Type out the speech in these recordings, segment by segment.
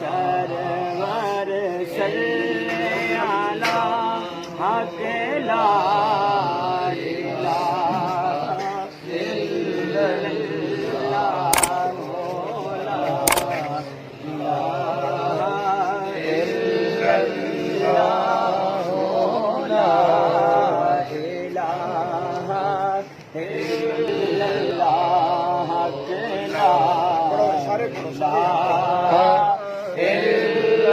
Server सला हकला Gracias.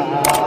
اللہ